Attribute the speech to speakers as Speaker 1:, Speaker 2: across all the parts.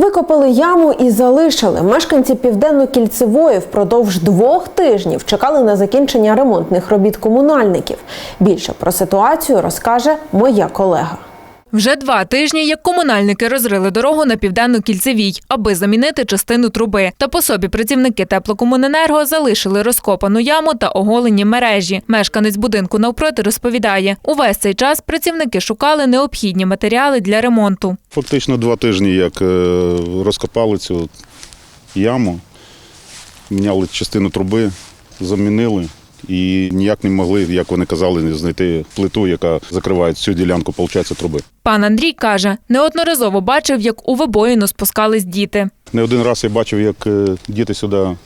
Speaker 1: Викопали яму і залишили. Мешканці південно-кільцевої впродовж двох тижнів чекали на закінчення ремонтних робіт комунальників. Більше про ситуацію розкаже моя колега.
Speaker 2: Вже два тижні, як комунальники розрили дорогу на південну кільцевій, аби замінити частину труби. Та по собі працівники теплокомуненерго залишили розкопану яму та оголені мережі. Мешканець будинку навпроти розповідає, увесь цей час працівники шукали необхідні матеріали для ремонту.
Speaker 3: Фактично два тижні, як е, розкопали цю яму, міняли частину труби, замінили і ніяк не могли, як вони казали, знайти плиту, яка закриває цю ділянку, виходить, труби.
Speaker 2: Пан Андрій каже, неодноразово бачив, як у вибоїну спускались діти.
Speaker 3: Не один раз я бачив, як е, діти сюди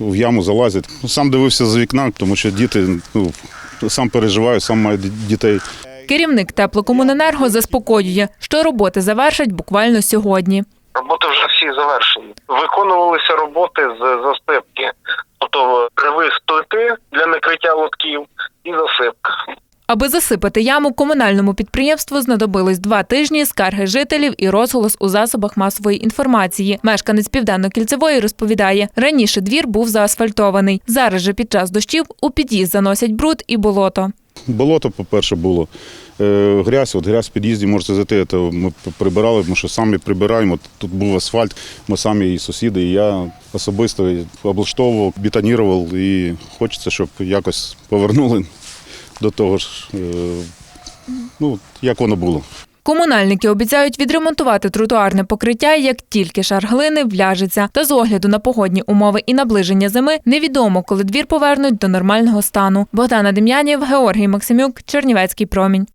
Speaker 3: в яму залазять. Ну, Сам дивився з вікна, тому що діти, ну, сам переживаю, сам маю дітей.
Speaker 2: Керівник теплокомуненерго заспокоює, що роботи завершать буквально сьогодні.
Speaker 4: Роботи вже всі завершені. Виконувалися роботи з засипки,
Speaker 2: Аби засипати яму, комунальному підприємству знадобилось два тижні скарги жителів і розголос у засобах масової інформації. Мешканець південно-кільцевої розповідає, раніше двір був заасфальтований. Зараз же під час дощів у під'їзд заносять бруд і болото.
Speaker 3: Болото, по-перше, було. Е, Грязь, от грязь в під'їзді можете зайти. То ми прибирали, тому що самі прибираємо. Тут був асфальт, ми самі і сусіди, і я особисто облаштовував, бетонував і хочеться, щоб якось повернули до того ж, е, ну, як воно було.
Speaker 2: Комунальники обіцяють відремонтувати тротуарне покриття, як тільки шар глини вляжеться. Та з огляду на погодні умови і наближення зими невідомо, коли двір повернуть до нормального стану. Богдана Дем'янів, Георгій Максимюк, Чернівецький промінь.